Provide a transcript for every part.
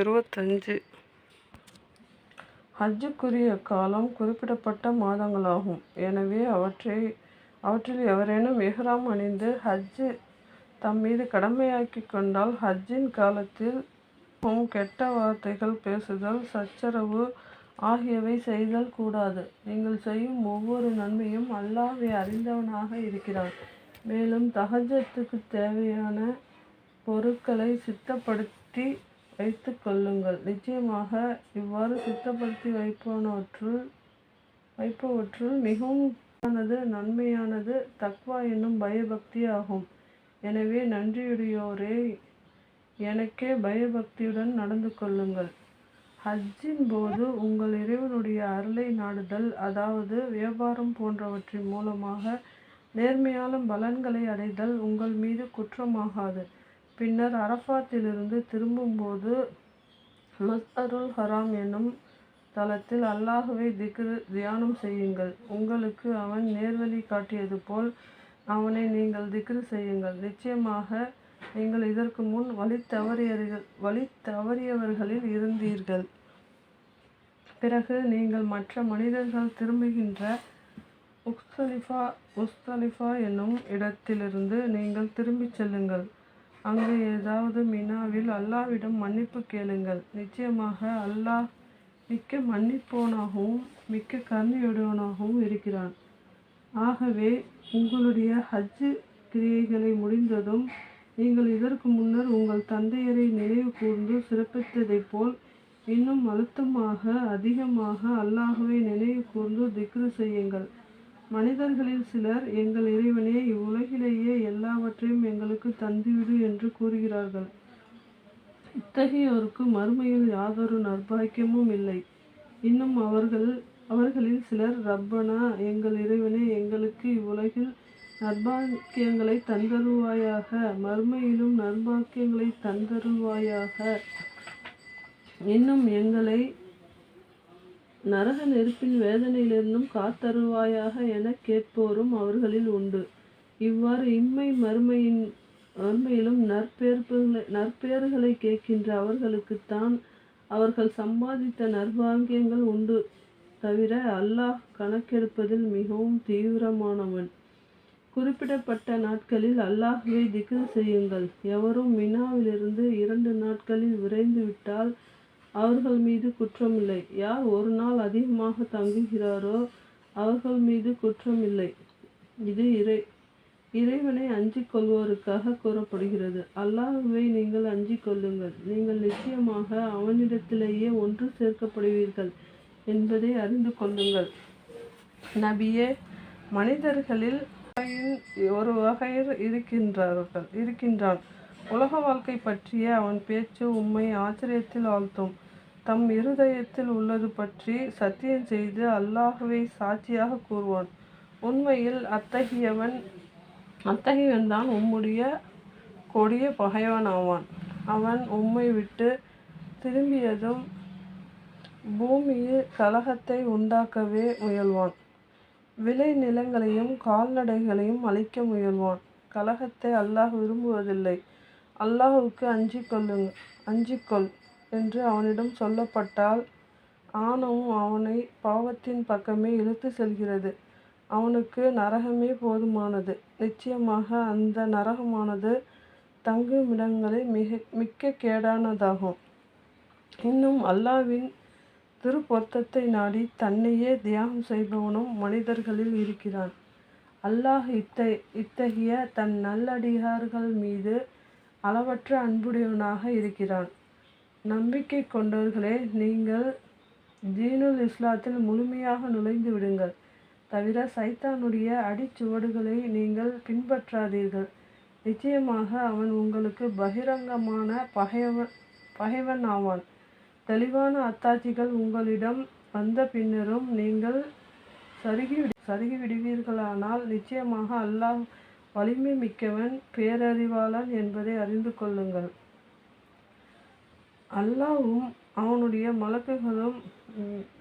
இருபத்தஞ்சு. ஹஜ்ஜுக்குரிய காலம் குறிப்பிடப்பட்ட மாதங்களாகும். எனவே அவற்றை அவற்றில் எவரேனும் எஹ்ராம் அணிந்து ஹஜ்ஜு தம் மீது கடமையாக்கி கொண்டால் ஹஜ்ஜின் காலத்தில் கெட்ட வார்த்தைகள் பேசுதல் சச்சரவு ஆகியவை செய்தல் கூடாது. நீங்கள் செய்யும் ஒவ்வொரு நன்மையும் அல்லாஹை அறிந்தவனாக இருக்கிறான் மேலும் தகஜத்துக்கு தேவையான பொருட்களை சித்தப்படுத்தி வைத்து கொள்ளுங்கள். நிச்சயமாக இவ்வாறு சித்தப்படுத்தி வைப்பனவற்றுள் வைப்பவற்றுள் மிகவும் நன்மையானது தக்வா என்னும் பயபக்தி ஆகும் எனவே நன்றியுடையோரே எனக்கே பயபக்தியுடன் நடந்து கொள்ளுங்கள். ஹஜ்ஜின் போது உங்கள் இறைவனுடைய அருளை நாடுதல் அதாவது வியாபாரம் போன்றவற்றின் மூலமாக நேர்மையான பலன்களை அடைதல் உங்கள் மீது குற்றமாகாது. பின்னர் அரஃபாத்திலிருந்து திரும்பும்போது மஸ்அருல் ஹராம் என்னும் தலத்தில் அல்லாஹுவை திக்ரு தியானம் செய்யுங்கள். உங்களுக்கு அவன் நேர்வழி காட்டியது போல் அவனை நீங்கள் திக்ரு செய்யுங்கள். நிச்சயமாக நீங்கள் இதற்கு முன் வழி தவறியர்கள் வழி தவறியவர்களில் இருந்தீர்கள். பிறகு நீங்கள் மற்ற மனிதர்கள் திரும்புகின்ற உஸ்தலிஃபா உஸ்தலிஃபா என்னும் இடத்திலிருந்து நீங்கள் திரும்பிச் செல்லுங்கள். அங்கு ஏதாவது மினாவில் அல்லாவிடம் மன்னிப்பு கேளுங்கள். நிச்சயமாக அல்லாஹ் மிக்க மன்னிப்போனாகவும் மிக்க கருணையுடையவனாகவும் இருக்கிறான். ஆகவே உங்களுடைய ஹஜ்ஜு கிரியைகளை முடிந்ததும் நீங்கள் இதற்கு முன்னர் உங்கள் தந்தையரை நினைவு கூர்ந்து சிறப்பித்ததைப் போல் இன்னும் அழுத்தமாக அதிகமாக அல்லாஹுவை நினைவு கூர்ந்து திக்ரு செய்யுங்கள். மனிதர்களில் சிலர் எங்கள் இறைவனே இவ்வுலகிலேயே எல்லாவற்றையும் எங்களுக்கு தந்துவிடு என்று கூறுகிறார்கள். இத்தகையோருக்கு மறுமையில் யாதொரு நற்பாக்கியமும் இல்லை. இன்னும் அவர்கள் அவர்களில் சிலர் ரப்பனா எங்கள் இறைவனே எங்களுக்கு இவ்வுலகில் நற்பாக்கியங்களை தந்தருவாயாக மறுமையிலும் நற்பாக்கியங்களை தந்தருவாயாக. இன்னும் எங்களை நரக நெருப்பின் வேதனையிலிருந்தும் காத்தருவாயாக என கேட்போரும் அவர்களில் உண்டு. இவ்வாறு இம்மை மறுமையின் மறுமையிலும் நற்பேர்களை நற்பேறுகளை கேட்கின்ற அவர்களுக்குத்தான் அவர்கள் சம்பாதித்த நற்பாகியங்கள் உண்டு தவிர அல்லாஹ் கணக்கெடுப்பதில் மிகவும் தீவிரமானவன். குறிப்பிடப்பட்ட நாட்களில் அல்லாஹுவை திக்ரு செய்யுங்கள். எவரும் மினாவிலிருந்து இரண்டு நாட்களில் விரைந்து விட்டால் அவர்கள் மீது குற்றமில்லை. யார் ஒரு நாள் அதிகமாக தங்குகிறாரோ அவர்கள் மீது குற்றமில்லை. இது இறை இறைவனை அஞ்சிக் கொள்வோருக்காக கூறப்படுகிறது. அல்லாஹுவை நீங்கள் அஞ்சிக் கொள்ளுங்கள். நீங்கள் நிச்சயமாக அவனிடத்திலேயே ஒன்று சேர்க்கப்படுவீர்கள் என்பதை அறிந்து கொள்ளுங்கள். நபியே மனிதர்களில் ஒரு வகையில் இருக்கின்றார்கள் இருக்கின்றான். உலக வாழ்க்கை பற்றிய அவன் பேச்சு உம்மை ஆச்சரியத்தில் ஆழ்த்தும். தம் இருதயத்தில் உள்ளது பற்றி சத்தியம் செய்து அல்லாஹுவை சாட்சியாக கூறுவான். உண்மையில் அத்தகையவன் அத்தகையவன்தான் உம்முடைய கொடிய பகைவன் ஆவான் அவன் உம்மை விட்டு திரும்பியதும் பூமியில் கலகத்தை உண்டாக்கவே முயல்வான். விளை நிலங்களையும் கால்நடைகளையும் அழிக்க முயல்வான். கலகத்தை அல்லாஹ் விரும்புவதில்லை. அல்லாஹுக்கு அஞ்சிக் கொள்ளுங்க. அஞ்சிக்கொள் என்று அவனிடம் சொல்லப்பட்டால் ஆணவம் அவனை பாவத்தின் பக்கமே இழுத்து செல்கிறது. அவனுக்கு நரகமே போதுமானது. நிச்சயமாக அந்த நரகமானது தங்குமிடங்களை மிக மிக்க கேடானதாகும். இன்னும் அல்லாவின் திருப்பொருத்தத்தை நாடி தன்னையே தியாகம் செய்பவனும் மனிதர்களில் இருக்கிறான். அல்லாஹ் இத்த இத்தகைய தன் நல்லடியார்கள் மீது அளவற்ற அன்புடையவனாக இருக்கிறான். நம்பிக்கை கொண்டவர்களே நீங்கள் ஜீனுல் இஸ்லாத்தில் முழுமையாக நுழைந்து விடுங்கள். தவிர சைத்தானுடைய அடிச்சுவடுகளை நீங்கள் பின்பற்றாதீர்கள். நிச்சயமாக அவன் உங்களுக்கு பகிரங்கமான பகைவன் பகைவன் ஆவான் தெளிவான அத்தாட்சிகள் உங்களிடம் வந்த பின்னரும் நீங்கள் சருகி சருகி விடுவீர்களானால் நிச்சயமாக அல்லாஹ் வலிமை மிக்கவன் பேரறிவாளன் என்பதை அறிந்து கொள்ளுங்கள். அல்லாவும் அவனுடைய மலக்குகளும்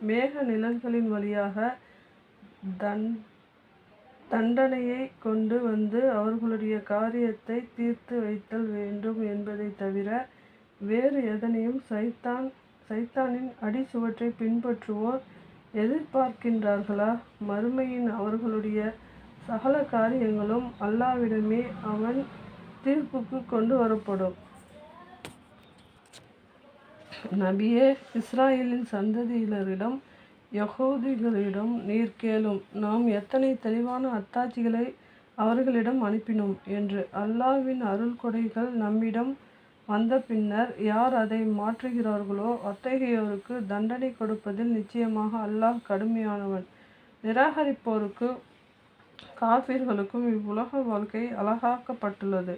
மேக நிழல்களின் வழியாக தன் தண்டனையை கொண்டு வந்து அவர்களுடைய காரியத்தை தீர்த்து வைத்தல் வேண்டும் என்பதை தவிர வேறு எதனையும் சைத்தான் சைத்தானின் அடிச்சுவற்றை பின்பற்றுவோர் எதிர்பார்க்கின்றார்களா? மறுமையின் அவர்களுடைய சகல காரியங்களும் அல்லாவிடமே அவன் தீர்ப்புக்கு கொண்டு வரப்படும் நபியே இஸ்ராயலின் சந்ததியினரிடம் யகூதிகளிடம் நீர் கேளும். நாம் எத்தனை தெளிவான அத்தாட்சிகளை அவர்களிடம் அனுப்பினோம் என்று அல்லாவின் அருள் கொடைகள் நம்மிடம் வந்த பின்னர் யார் அதை மாற்றுகிறார்களோ அத்தகையோருக்கு தண்டனை கொடுப்பதில் நிச்சயமாக அல்லாஹ் கடுமையானவன். நிராகரிப்போருக்கு காஃபிர்களுக்கும் இவ்வுலக வாழ்க்கை அழகாக்கப்பட்டுள்ளது.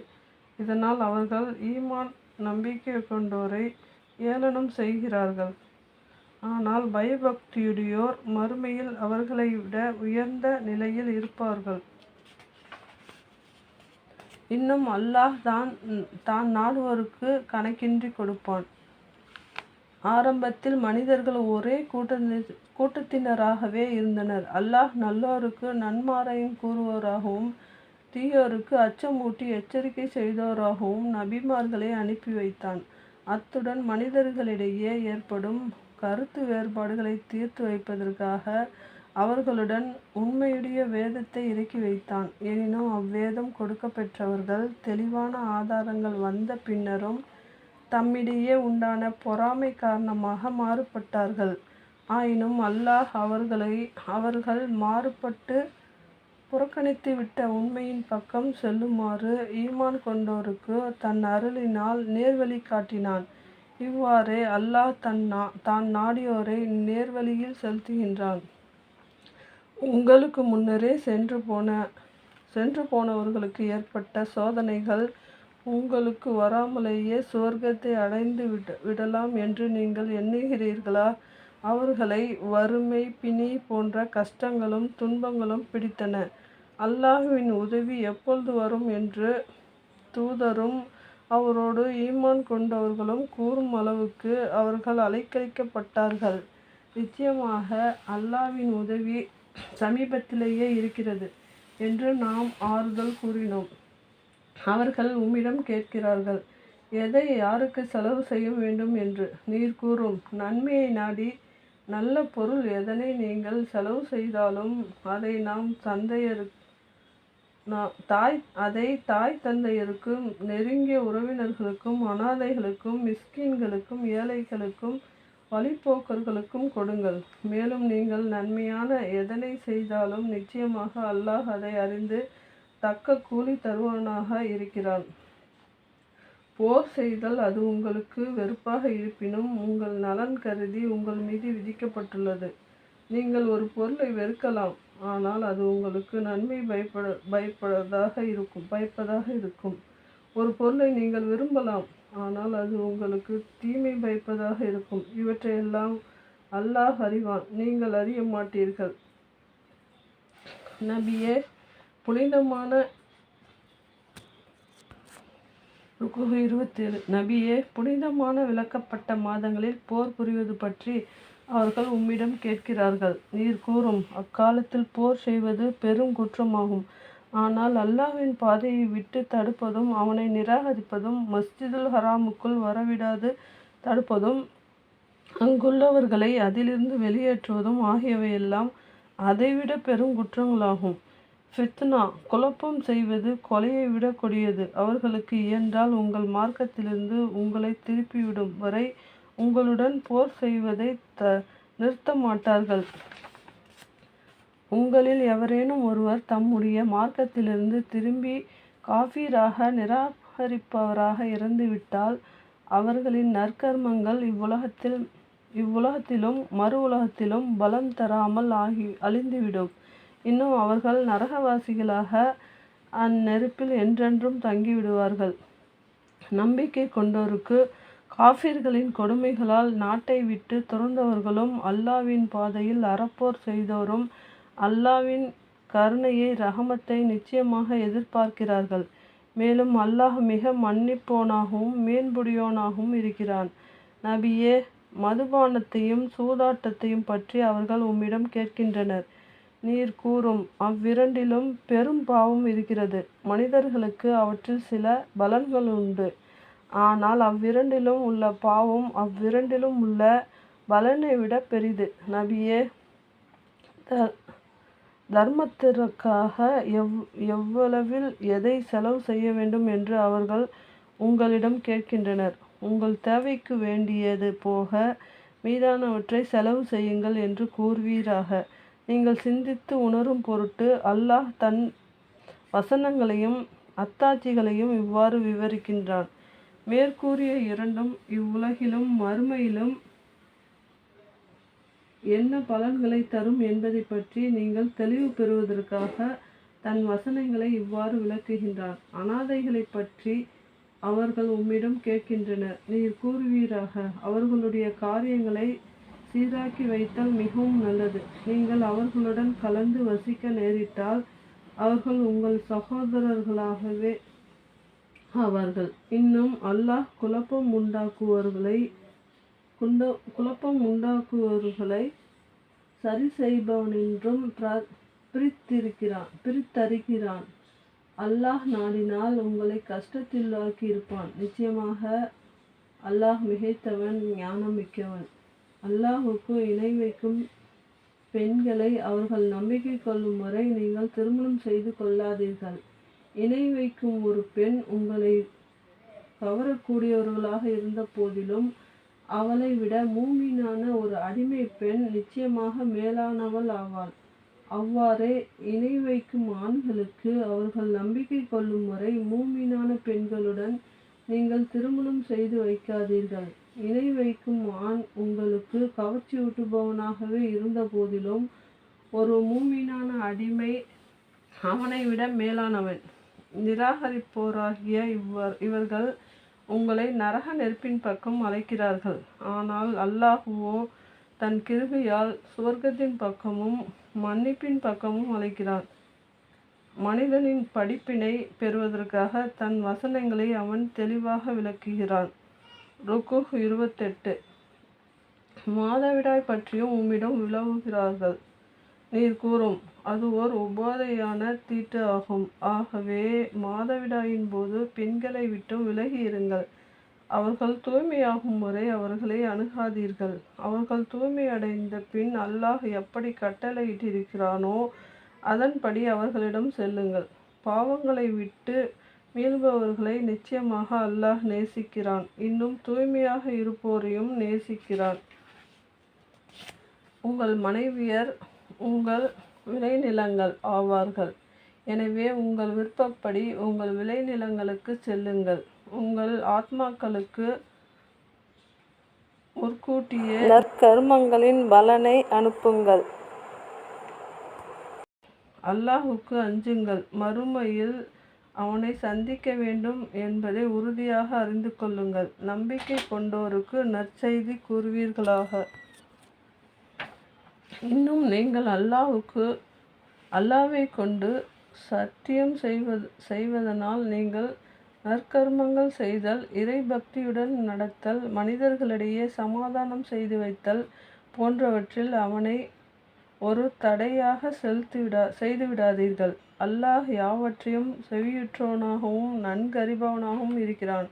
இதனால் அவர்கள் ஈமான் நம்பிக்கை கொண்டோரை ஏளனம் செய்கிறார்கள். ஆனால் பயபக்தியுடையோர் மறுமையில் அவர்களை விட உயர்ந்த நிலையில் இருப்பார்கள். இன்னும் அல்லாஹ் தான் தான் நாடுவோருக்கு கணக்கின்றி கொடுப்பான். ஆரம்பத்தில் மனிதர்கள் ஒரே கூட்ட கூட்டத்தினராகவே இருந்தனர். அல்லாஹ் நல்லோருக்கு நன்மாரையும் கூறுவோராகவும் தீயோருக்கு அச்சமூட்டி எச்சரிக்கை செய்தோராகவும் நபிமார்களை அனுப்பி வைத்தான். அத்துடன் மனிதர்களிடையே ஏற்படும் கருத்து வேறுபாடுகளை தீர்த்து வைப்பதற்காக அவர்களுடன் உண்மையுடைய வேதத்தை இறக்கி வைத்தான். எனினும் அவ்வேதம் கொடுக்கப்பெற்றவர்கள் தெளிவான ஆதாரங்கள் வந்த பின்னரும் தம்மிடையே உண்டான பொறாமை காரணமாக மாறுபட்டார்கள். ஆயினும் அல்லாஹ் அவர்களை அவர்கள் மாறுபட்டு புறக்கணித்து விட்ட உண்மையின் பக்கம் செல்லுமாறு ஈமான் கொண்டோருக்கு தன் அருளினால் நேர்வழி காட்டினான். இவ்வாறே அல்லாஹ் தன் நா தான் நாடியோரை நேர்வழியில் செலுத்துகின்றான். உங்களுக்கு முன்னரே சென்று போன சென்று போனவர்களுக்கு ஏற்பட்ட சோதனைகள் உங்களுக்கு வராமலேயே சுவர்க்கத்தை அடைந்து விட விடலாம் என்று நீங்கள் எண்ணுகிறீர்களா? அவர்களை வறுமை பிணி போன்ற கஷ்டங்களும் துன்பங்களும் பிடித்தன. அல்லாஹுவின் உதவி எப்பொழுது வரும் என்று தூதரும் அவரோடு ஈமான் கொண்டவர்களும் கூறும் அளவுக்கு அவர்கள் அலைக்கழிக்கப்பட்டார்கள். நிச்சயமாக அல்லாவின் உதவி சமீபத்திலேயே இருக்கிறது என்று நாம் ஆறுதல் கூறினோம். அவர்கள் உம்மிடம் கேட்கிறார்கள் எதை யாருக்கு செலவு செய்ய வேண்டும்? என்று. நீர் கூறும் நன்மையை நாடி நல்ல பொருள் எதனை நீங்கள் செலவு செய்தாலும் அதை நாம் தந்தையரு தாய் அதை தாய் தந்தையருக்கும் நெருங்கிய உறவினர்களுக்கும் அனாதைகளுக்கும் மிஸ்கின்களுக்கும் ஏழைகளுக்கும் வழிப்போக்கர்களுக்கும் கொடுங்கள். மேலும் நீங்கள் நன்மையான எதனை செய்தாலும் நிச்சயமாக அல்லாஹ் அதை அறிந்து தக்க கூலி தருவானாக இருக்கிறான். போர் செய்தல் அது உங்களுக்கு வெறுப்பாக இருப்பினும் உங்கள் நலன் கருதி உங்கள் மீது விதிக்கப்பட்டுள்ளது. நீங்கள் ஒரு பொருளை வெறுக்கலாம் ஆனால் அது உங்களுக்கு நன்மை பயப்பட பயப்படதாக இருக்கும் பயப்பதாக இருக்கும். ஒரு பொருளை நீங்கள் விரும்பலாம் ஆனால் அது உங்களுக்கு தீமை பயப்பதாக இருக்கும். இவற்றையெல்லாம் அல்லாஹ் அறிவான் நீங்கள் அறிய மாட்டீர்கள். நபியே புனிதமான இருபத்தேழு. நபியே புனிதமான விளக்கப்பட்ட மாதங்களில் போர் புரிவது பற்றி அவர்கள் உம்மிடம் கேட்கிறார்கள். நீர் கூறும் அக்காலத்தில் போர் செய்வது பெரும் குற்றமாகும். ஆனால் அல்லாஹ்வின் பாதையை விட்டு தடுப்பதும் அவனை நிராகரிப்பதும் மஸ்ஜிதுல் ஹராமுக்குள் வரவிடாது தடுப்பதும் அங்குள்ளவர்களை அதிலிருந்து வெளியேற்றுவதும் ஆகியவையெல்லாம் அதைவிட பெரும் குற்றங்களாகும். ஃபித்னா குழப்பம் செய்வது கொலையை விட கொடியது. அவர்களுக்கு இயன்றால் உங்கள் மார்க்கத்திலிருந்து உங்களை திருப்பிவிடும் வரை உங்களுடன் போர் செய்வதை த நிறுத்த மாட்டார்கள். உங்களில் எவரேனும் ஒருவர் தம்முடைய மார்க்கத்திலிருந்து திரும்பி காஃபீராக நிராகரிப்பவராக இறந்துவிட்டால் அவர்களின் நற்கர்மங்கள் இவ்வுலகத்தில் இவ்வுலகத்திலும் மறு உலகத்திலும் பலம் தராமல் ஆகி அழிந்துவிடும். இன்னும் அவர்கள் நரகவாசிகளாக அந்நெருப்பில் என்றென்றும் தங்கிவிடுவார்கள். நம்பிக்கை கொண்டோருக்கு காஃபிர்களின் கொடுமைகளால் நாட்டை விட்டு துறந்தவர்களும் அல்லாவின் பாதையில் அறப்போர் செய்தோரும் அல்லாவின் கருணையை ரஹமத்தை நிச்சயமாக எதிர்பார்க்கிறார்கள். மேலும் அல்லாஹ் மிக மன்னிப்போனாகவும் மீன்புடியோனாகவும் இருக்கிறான். நபியே மதுபானத்தையும் சூதாட்டத்தையும் பற்றி அவர்கள் உம்மிடம் கேட்கின்றனர். நீர் கூறும். அவ்விரண்டிலும் பெரும் பாவம் இருக்கிறது. மனிதர்களுக்கு அவற்றில் சில பலன்கள் உண்டு. ஆனால் அவ்விரண்டிலும் உள்ள பாவம் அவ்விரண்டிலும் உள்ள பலனை விட பெரிது. நபியே த- தர்மத்திற்காக எவ் எவ்வளவில் எதை செலவு செய்ய வேண்டும் என்று அவர்கள் உங்களிடம் கேட்கின்றனர். உங்கள் தேவைக்கு வேண்டியது போக மீதானவற்றை செலவு செய்யுங்கள் என்று கூறுவீராக. நீங்கள் சிந்தித்து உணரும் பொருட்டு அல்லாஹ் தன் வசனங்களையும் அத்தாட்சிகளையும் இவ்வாறு விவரிக்கின்றான். மேற்கூறிய இரண்டும் இவ்வுலகிலும் மறுமையிலும் என்ன பலன்களை தரும் என்பதை பற்றி நீங்கள் தெளிவு பெறுவதற்காக தன் வசனங்களை இவ்வாறு விளக்குகின்றார் அனாதைகளை பற்றி அவர்கள் உம்மிடம் கேட்கின்றனர். நீர் கூறுவீராக அவர்களுடைய காரியங்களை சீராக்கி வைத்தால் மிகவும் நல்லது. நீங்கள் அவர்களுடன் கலந்து வசிக்க நேரிட்டால் அவர்கள் உங்கள் சகோதரர்களாகவே ஆவார்கள். இன்னும் அல்லாஹ் குழப்பம் உண்டாக்குவர்களை குண்ட குழப்பம் உண்டாக்குவர்களை சரி செய்பவனென்றும் பிர- பிரித்திருக்கிறான் பிரித்தறிகிறான். அல்லாஹ் நாடினால் உங்களை கஷ்டத்திலாக்கி இருப்பான் நிச்சயமாக அல்லாஹ் மிகைத்தவன் ஞானம் மிக்கவன் அல்லாஹுக்கு இணை வைக்கும் பெண்களை அவர்கள் நம்பிக்கை கொள்ளும் வரை நீங்கள் திருமணம் செய்து கொள்ளாதீர்கள். இணை வைக்கும் ஒரு பெண் உங்களை கவரக்கூடியவர்களாக இருந்த போதிலும் அவளை விட மூமினான ஒரு அடிமை பெண் நிச்சயமாக மேலானவள் ஆவாள். அவ்வாறே இணை வைக்கும் ஆண்களுக்கு அவர்கள் நம்பிக்கை கொள்ளும் வரை மூமினான பெண்களுடன் நீங்கள் திருமணம் செய்து வைக்காதீர்கள். இணை வைக்கும் ஆண் உங்களுக்கு கவர்ச்சியூட்டுபவனாகவே இருந்த போதிலும் ஒரு மூமீனான அடிமை அவனை விட மேலானவன். நிராகரிப்போராகிய இவர் இவர்கள் உங்களை நரக நெருப்பின் பக்கம் அழைக்கிறார்கள். ஆனால் அல்லாஹுவோ தன் கிருபையால் சுவர்க்கத்தின் பக்கமும் மன்னிப்பின் பக்கமும் அழைக்கிறான் மனிதனின் படிப்பினை பெறுவதற்காக தன் வசனங்களை அவன் தெளிவாக விளக்குகிறான். ருக்கு இருபத்தெட்டு. மாதவிடாய் பற்றியும் உம்மிடம் விளவுகிறார்கள் நீர் கூறும் அது ஓர் உபாதையான தீட்டு ஆகும். ஆகவே மாதவிடாயின் போது பெண்களை விட்டும் விலகி இருங்கள் அவர்கள் தூய்மையாகும் வரை அவர்களை அணுகாதீர்கள். அவர்கள் தூய்மை அடைந்த பின் அல்லாஹ் எப்படி கட்டளையிட்டிருக்கிறானோ அதன்படி அவர்களிடம் செல்லுங்கள். பாவங்களை விட்டு மீள்பவர்களை நிச்சயமாக அல்லாஹ் நேசிக்கிறான். இன்னும் தூய்மையாக இருப்போரையும் நேசிக்கிறான். உங்கள் மனைவியர் உங்கள் விளைநிலங்கள் ஆவார்கள். எனவே உங்கள் விருப்பப்படி உங்கள் விளைநிலங்களுக்கு செல்லுங்கள். உங்கள் ஆத்மாக்களுக்கு முற்கூட்டிய நற்கர்மங்களின் பலனை அனுப்புங்கள். அல்லாஹுக்கு அஞ்சுங்கள். மறுமையில் அவனை சந்திக்க வேண்டும் என்பதை உறுதியாக அறிந்து கொள்ளுங்கள். நம்பிக்கை கொண்டோருக்கு நற்செய்தி கூறுவீர்களாக. இன்னும் நீங்கள் அல்லாஹுக்கு அல்லாவை கொண்டு சத்தியம் செய்வது செய்வதனால் நீங்கள் நற்கர்மங்கள் செய்தல் இறை பக்தியுடன் நடத்தல் மனிதர்களிடையே சமாதானம் செய்து வைத்தல் போன்றவற்றில் அவனை ஒரு தடையாக செலுத்திவிடா செய்துவிடாதீர்கள். அல்லாஹ் யாவற்றையும் செவியுற்றவனாகவும் நன்கறிபவனாகவும் இருக்கிறான்.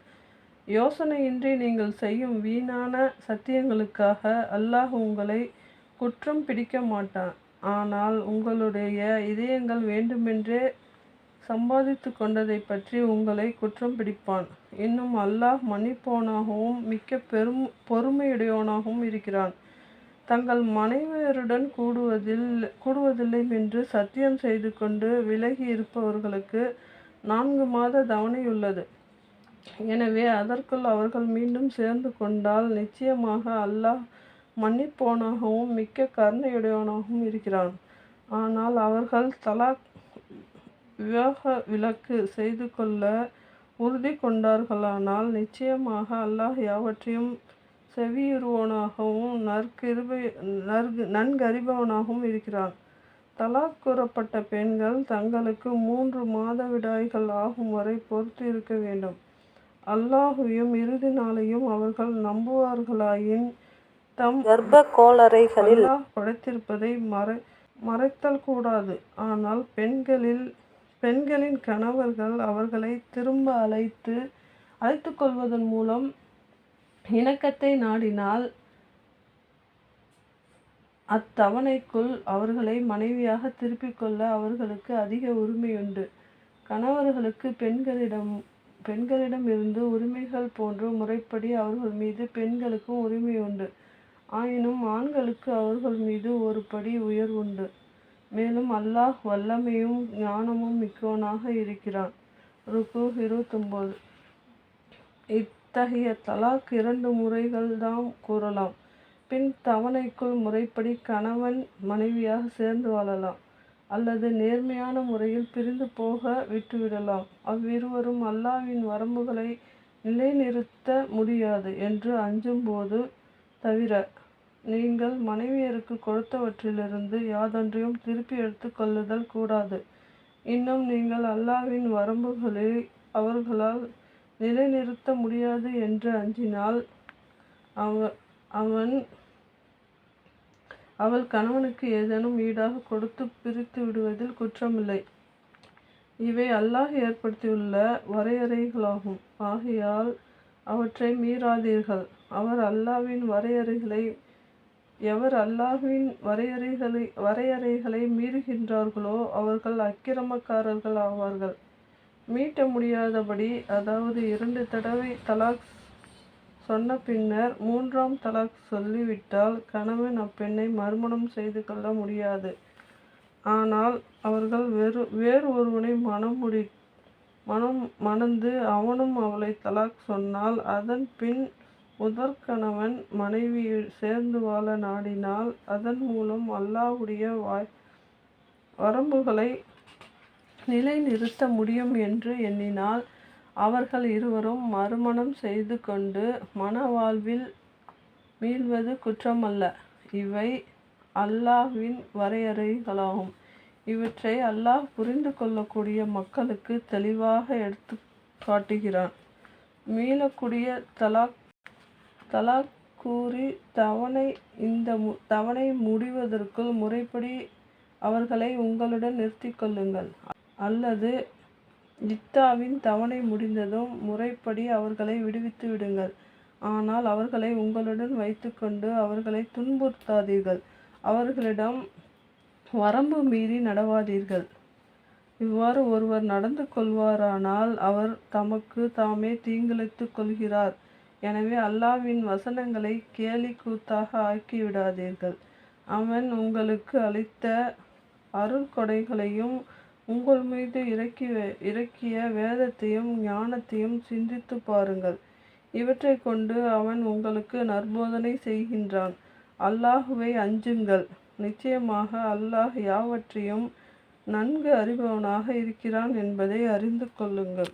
யோசனையின்றி நீங்கள் செய்யும் வீணான சத்தியங்களுக்காக அல்லாஹ் உங்களை குற்றம் பிடிக்க மாட்டான். ஆனால் உங்களுடைய இதயங்கள் வேண்டுமென்றே சம்பாதித்து கொண்டதை பற்றி உங்களை குற்றம் பிடிப்பான். இன்னும் அல்லாஹ் மன்னிப்போனாகவும் மிக்க பெரும் பொறுமையுடையவனாகவும் இருக்கிறான். தங்கள் மனைவியருடன் கூடுவதில் கூடுவதில்லை என்று சத்தியம் செய்து கொண்டு விலகி இருப்பவர்களுக்கு நான்கு மாத தவணையுள்ளது. எனவே அதற்குள் அவர்கள் மீண்டும் சேர்ந்து கொண்டால் நிச்சயமாக அல்லாஹ் மன்னிப்போனாகவும் மிக்க கருணையுடையவனாகவும் இருக்கிறான். ஆனால் அவர்கள் தலாக் விவாக விலக்கு செய்து கொள்ள உறுதி கொண்டார்களானால் நிச்சயமாக அல்லாஹ் யாவற்றையும் செவியுறுவோனாகவும் நற்கிருபை நற்கு நன்கறிபவனாகவும் இருக்கிறான். தலாக் கூறப்பட்ட பெண்கள் தங்களுக்கு மூன்று மாதவிடாய்கள் ஆகும் வரை பொறுத்து இருக்க வேண்டும். அல்லாஹுவையும் இறுதி நாளையும் அவர்கள் நம்புவார்களாயின் தம் கர்ப்ப கோளறைகளில் படைத்திருப்பதை மறை மறைத்தல் கூடாது. ஆனால் பெண்களில் பெண்களின் கணவர்கள் அவர்களை திரும்ப அழைத்து அழைத்துக் கொள்வதன் மூலம் இணக்கத்தை நாடினால் அத்தவணைக்குள் அவர்களை மனைவியாக திருப்பிக் கொள்ள அவர்களுக்கு அதிக உரிமையுண்டு. கணவர்களுக்கு பெண்களிடம் பெண்களிடம் இருந்து உரிமைகள் போன்று முறைப்படி அவர்கள் மீது பெண்களுக்கும் உரிமை உண்டு ஆயினும் ஆண்களுக்கு அவர்கள் மீது ஒரு படி உயர்வுண்டு. மேலும் அல்லாஹ் வல்லமையும் ஞானமும் மிக்கவனாக இருக்கிறான். ருக்கு இருபத்தொம்போது. இத்தகைய தலாக் இரண்டு முறைகள் தான் கூறலாம். பின் தவணைக்குள் முறைப்படி கணவன் மனைவியாக சேர்ந்து வாழலாம். அல்லது நேர்மையான முறையில் பிரிந்து போக விட்டுவிடலாம். அவ்விருவரும் அல்லாவின் வரம்புகளை நிலைநிறுத்த முடியாது என்று அஞ்சும்போது தவிர நீங்கள் மனைவியருக்கு கொடுத்தவற்றிலிருந்து யாதொன்றையும் திருப்பி எடுத்துக்கொள்ளுதல் கூடாது. இன்னும் நீங்கள் அல்லாவின் வரம்புகளை அவர்களால் நிலைநிறுத்த முடியாது என்று அஞ்சினால் அவ அவன் அவள் கணவனுக்கு ஏதேனும் ஈடாக கொடுத்து பிரித்து விடுவதில் குற்றமில்லை. இவை அல்லாஹ் ஏற்படுத்தியுள்ள வரையறைகளாகும். ஆகையால் அவற்றை மீறாதீர்கள். அவர் அல்லாவின் வரையறைகளை எவர் அல்லாஹ்வின் வரையறைகளை வரையறைகளை மீறுகின்றார்களோ அவர்கள் அக்கிரமக்காரர்கள் ஆவார்கள். மீட்ட முடியாதபடி அதாவது இரண்டு தடவை தலாக் சொன்ன பின்னர் மூன்றாம் தலாக் சொல்லிவிட்டால் கணவன் அப்பெண்ணை மறுமணம் செய்து கொள்ள முடியாது. ஆனால் அவர்கள் வேறு வேறு ஒருவனை மனம் முடி மனம் மணந்து அவனும் அவளை தலாக் சொன்னால் அதன் பின் முதற்கணவன் மனைவி சேர்ந்து வாழ நாடினால் அதன் மூலம் அல்லாவுடைய வாய் வரம்புகளை நிலைநிறுத்த முடியும் என்று எண்ணினால் அவர்கள் இருவரும் மறுமணம் செய்து கொண்டு மனவாழ்வில் மீள்வது குற்றமல்ல. இவை அல்லாஹ்வின் வரையறைகளாகும். இவற்றை அல்லாஹ் புரிந்து கொள்ளக்கூடிய மக்களுக்கு தெளிவாக எடுத்து காட்டுகிறான். மீளக்கூடிய தலாக் தலாக் கூறி தவணை இந்த மு தவணை முடிவதற்குள் முறைப்படி அவர்களை உங்களுடன் நிறுத்திக் கொள்ளுங்கள். அல்லது ஜித்தாவின் தவணை முடிந்ததும் முறைப்படி அவர்களை விடுவித்து விடுங்கள். ஆனால் அவர்களை உங்களுடன் வைத்துக்கொண்டு அவர்களை துன்புறுத்தாதீர்கள். அவர்களிடம் வரம்பு மீறி நடவாதீர்கள். இவ்வாறு ஒருவர் நடந்து கொள்வாரானால் அவர் தமக்கு தாமே தீங்கிழைத்து கொள்கிறார். எனவே அல்லாவின் வசனங்களை கேலி கூத்தாக ஆக்கிவிடாதீர்கள். அவன் உங்களுக்கு அளித்த அருள் கொடைகளையும் உங்கள் மீது இறக்கி இறக்கிய வேதத்தையும் ஞானத்தையும் சிந்தித்து பாருங்கள். இவற்றை கொண்டு அவன் உங்களுக்கு நற்போதனை செய்கின்றான். அல்லாஹுவை அஞ்சுங்கள். நிச்சயமாக அல்லாஹ் யாவற்றையும் நன்கு அறிபவனாக இருக்கிறான் என்பதை அறிந்து கொள்ளுங்கள்.